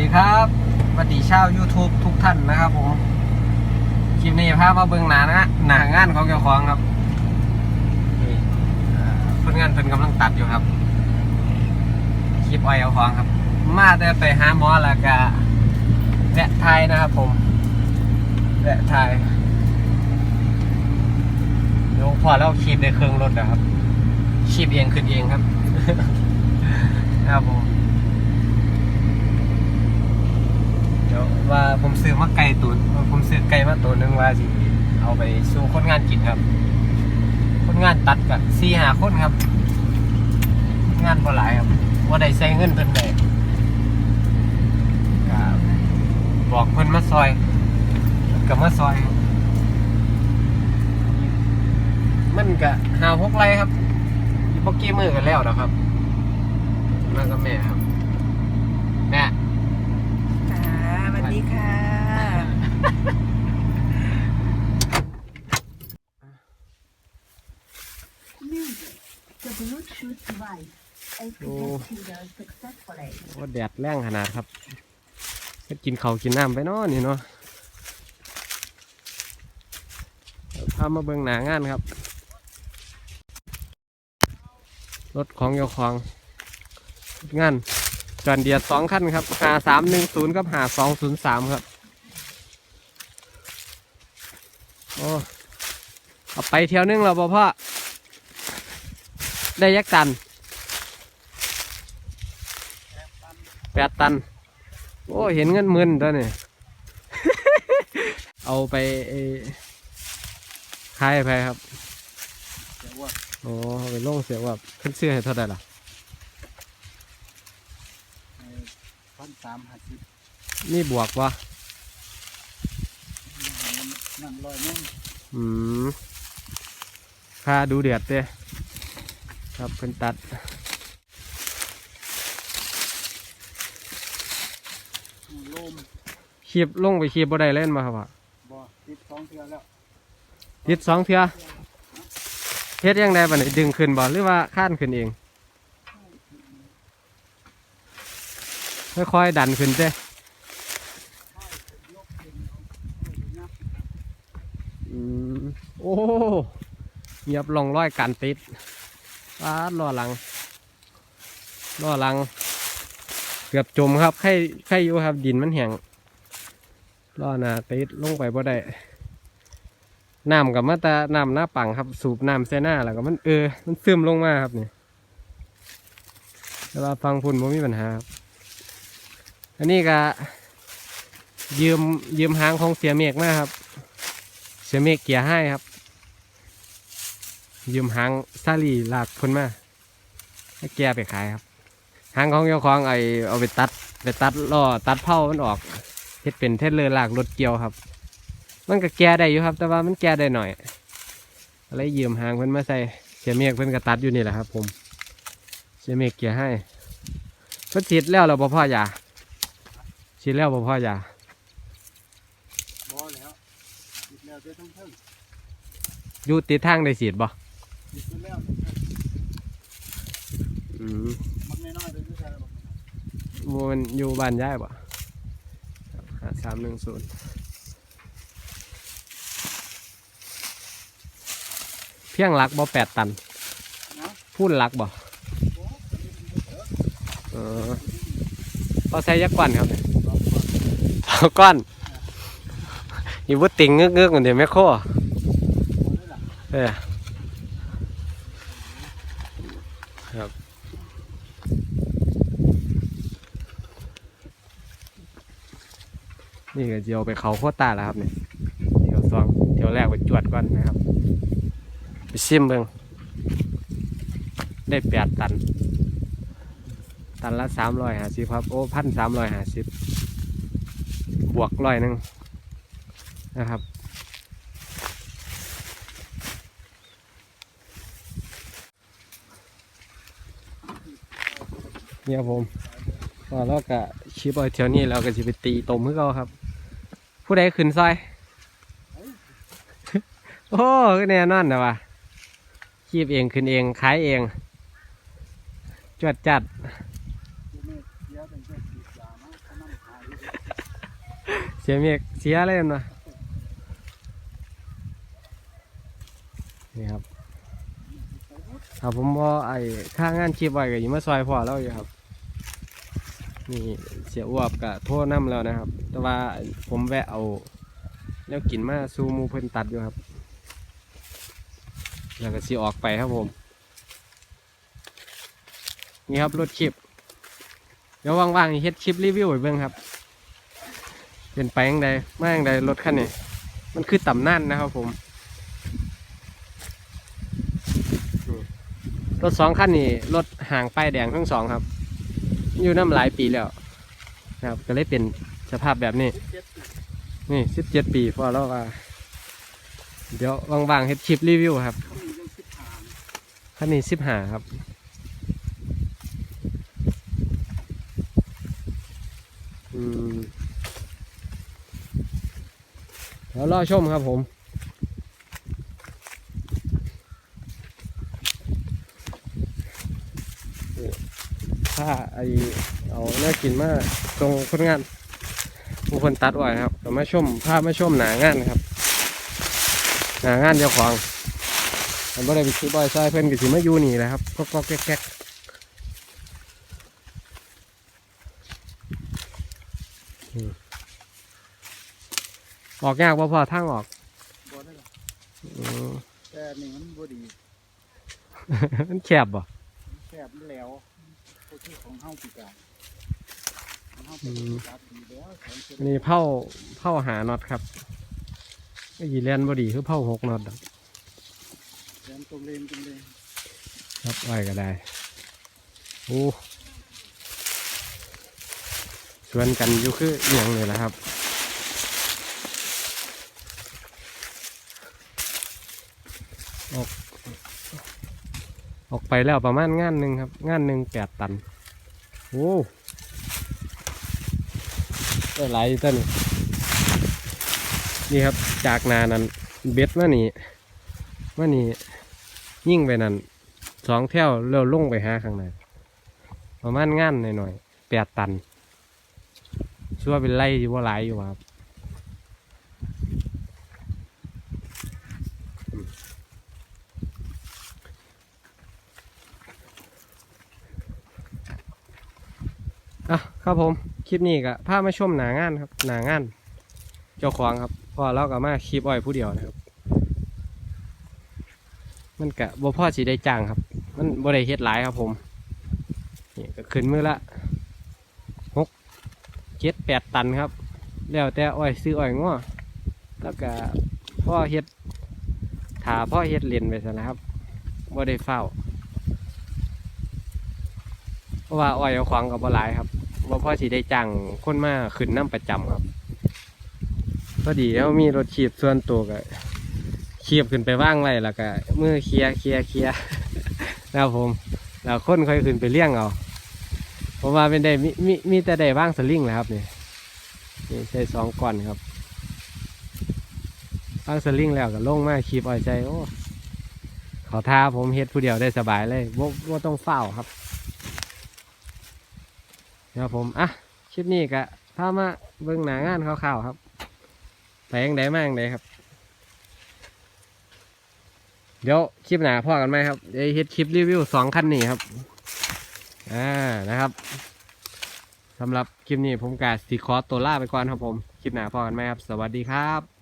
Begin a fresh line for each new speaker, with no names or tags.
ดีครับสวัสดีชาว YouTube ทุกท่านนะครับผม คลิปนี้พามาเบิ่งหนานะหนางานของเจ้าของครับเพื่อนงานเพิ่นกำลังตัดอยู่ครับ คลิปอ้อยเจ้าของครับ มาแต่ไปหาหมอแล้วก็แวะไทยนะครับผมแวะไทยเดี๋ยวพอแล้วคลิปในเครื่องรถนะครับคลิปเองขึ้นเองครับ ครับผม ว่าผมซื้อมาไก่ตุนผมซื้อไก่มาตัวหนึงว่าสิเอาไปสู่คนงานกินครับ คนงานตัดกับสี่หาคนครับ งานบ่หลายครับว่าได้ใส่เงินเพิ่นได้บอกเพิ่นมาซอยกับมาซอย มันก็หาหกไรครับอีพวกกี้มือกันแล้วนะครับมากับแม่ครับแม่
ค่ะสวัสดีค่ะ
Music. The Bluetooth device is connected successfully.
โอ้แดดแรงขนาดครับกินเขากินน้ำไปเนาะนี่เนาะพามาเบิ่งหนางานครับ รถของเจ้าของงานจอนเดียดสองคันครับหาสามหนึ่งศูนย์กับหาสองศูนย์สามครับ โอ้เอาไปเที่ยวนึงแล้วบ่พ่อ ได้ยักตันแปดตัน โอ้เห็นเงินหมื่นตัวนี่ เอาไปเอ่อขายไปครับ
เสียว่า
โอ้เอาไปลงเสียว่าขึ้นเสื้อให้เท่าไหร่ล่ะ
พันสามห้าสิบ
นี่บวกวะ
นั่นร้อยหนึง
อืมค่าดูเดือดเต้ครับเพิ่นตัด
โลม
คีบลงไปคีบบ่ได้เล่นมาครับอะ
บ่ติดสองเทือแล้ว
ติดสองเทือเฮ็ดยังไงบัดนี้ดึงขึ้นบ่หรือว่าข้านขึ้นเองค่อยๆดันขึ้นเต้อืม โอ้เงียบลงร้อยการติดปาดล้อหลังล้อหลัง เกือบจมครับใครใครอยู่ครับ ดินมันแห้งล้อหน้าติดลงไปบ่ได้น้ำกับมาตาน้ำหน้าปังครับ สูบน้ำใส่หน้าแล้วก็มันเออ มันซึมลงมาครับนี่แต่ว่าฟังพุ่นบ่มีปัญหาครับ อันนี้ก็ยืมยืมหางของเสียเมฆมาครับ เสียเมฆเกียร์ให้ครับ ยืมหางซาลีลากพ้นมาให้แกไปขายครับหางของเจ้าของไอเอาไปตัดไปตัดล้อตัดเผามันออกเฮ็ดเป็นเทเลอร์ลากรถเกี่ยวครับ มันก็แก้ได้อยู่ครับ แต่ว่ามันแก้ได้หน่อยอะไรยืมหางเพิ่นมาใส่เสียเมฆเพิ่นก็ตัดอยู่นี่แหละครับ ผมเสียเมฆเกียร์ให้เพิ่นฉีดแล้วเราบ่พ่อยาฉีดแล้วบ่พ่อยา
บ่แล้ว ติดแล้วเดี๋ยวต้องเพิ่ง
อยู่ติดทางได้ฉีดบ่
ติดไปแล้วต้องเพิ่ง
อืม
มันน้อยๆเดี๋ยวจะใช้ระบบ
โมมันอยู่บ้านย้ายบ่หาสามหนึ่งศูนย์เพียงหลักบ่แปดตัน
นะ
พูดหลักบ่เออพอใส่ยักษ์ก้อนครับเนี่ย
สอน
สองก้อน อยู่บุติงเงือกเงือกเหมือนเดี๋ยวแม่โค
บ่ได้ล่ะ
เออครับนี่ก็เจียวไปเขาโคตรตาแล้วครับเนี่ยเที่ยวสองเที่ยวแรกไปจวดก่อนนะครับ ไปซิมเบิงได้แปดตัน ตันละสามร้อยห้าสิบครับ โอ้พันสามร้อยห้าสิบบวกร้อยหนึ่ง นะครับ เนี่ยผมพอเราก็ชิปเอาเที่ยวนี้เราก็จะไปตีตมให้เขาครับ ผู้ใดขึ้นซอย โอ้ก็แน่นอนนะวะคีบเองขึ้นเองขายเองจวดจัด
เดี๋ยวแม่เสียเป็นแค่ติดยาเนาะเขานำขาย
สียเมกเสียเลยนะ นี่ครับถ้าผมบอไอ้ค่างานชีพไว้ก็อยิ่มาซอยพอแล้วอยู่ครับนี่เสียอ้วบกับโทษน้ำแล้วนะครับ แต่ว่าผมแวะเอา แล้วกินมาซูมูเพิ่นตัดอยู่ครับ แล้วก็สีออกไปครับผม นี่ครับรถชิปเดี๋ยวว่างๆเฮ็ดคลิปรีวิวให้เบิ่งครับ เป็นไปยังไงมายังไงรถคันนี้ มันคือต่ำนั่นนะครับผม รถสองคันนี้รถห่างป้ายแดงทั้งสองครับ อยู่น้ำหลายปีแล้วนะครับ ก็เลยเป็นสภาพแบบนี้ นี่สิบเจ็ดปีพอแล้วว่า เดี๋ยวว่างๆเฮ็ดคลิปรีวิวครับคันนี้สิบห้าครับอืมเดี๋ยวรอชมครับผม ถ้าไอเอาเนื้อกินมาตรงคนงานผู้คนตัดไว้ครับก็มาชมภาพมาชมหนางานครับ หนางานเจ้าของมันบ่ได้ไปซื้อบอยซอยเพิ่นก็สิมาอยู่นี่แหละครับก็ก็แก๊กๆอืมออกยากบ่พอทางออก
บ่ได้หรอก
อืม
แต่นี่มันบ่ดี
มันแคบบ่
แคบมันแล้ว โคที่ของเฮาปีกาของเฮาปีกาปีแล้วแสนเจ็ด
อันนี้เผาเผาหาน็อตครับก็ยีแลนบ่ดีคือเผาหกน็อตดอก
แสนตรงเลนตรงเลน
ครับไว้ก็ได้โอ้ชวนกันอยู่คือเอียงเลยละครับ ออก ออกไปแล้วประมาณงานหนึ่งครับ งานหนึ่งแปดตัน โอ้ได้หลายต้นนี่ครับจากนานั้นเบ็ดมานี่มานี่ยิ่งไปนั่นสองแถวเร็วลงไปห้าข้างในประมาณงานหน่อยๆแปดตันชั่วเป็นไรอยู่ว่าหลายอยู่ครับ อะครับผม คลิปนี้ก็พามาชมหนางานครับ หนางาน เจ้าของครับพอเราก็มาคลิปอ้อยผู้เดียวนะครับ มันกะบ่พ่อสีได้จ้างครับ มันบ่ได้เฮ็ดหลายครับผมนี่ก็ขึ้นมือละหกเจ็ดแปดตันครับ แล้วแต่อ้อยซื้ออ้อยง้อแล้วก็พ่อเฮ็ดถาพ่อเฮ็ดเรียนไปซะนะครับบ่ได้เฝ้า เพราะว่าอ้อยเอาขวางกับบ่หลายครับ ว่าพ่อสิได้จ้างคนมาขึ้นน้ำประจำครับพอดีแล้วมีรถขีบส่วนตัวก็ขีบขึ้นไปว่างไว้แล้วก็มือเคลียเคลียเคลียร์แล้วผมแล้วคนค่อยขึ้นไปเลี้ยงเอาเพราะว่าเป็นได้มีมีมีแต่ได้ว่างสลิงแหละครับนี่นี่ใช้สองก่อนครับว่างสลิงแล้วก็ลงมาขีบอ้อยใจโอ้ขาท้าผมเฮ็ดผู้เดียวได้สบายเลยว่าต้องเฝ้าครับ ครับผมอะคลิปนี้ก็พามาเบิ่งหน้างานคร่าวๆครับไปยังไดมายังไดครับ เดี๋ยวคลิปหนาพ่อกันไหมครับเดี๋ยวเฮ็ดคลิปรีวิวสองคันนี้ครับอ่านะครับสำหรับคลิปนี้ผมกาสิขอตัวล่าไปก่อนครับผม คลิปหนาพ่อกันไหมครับ สวัสดีครับ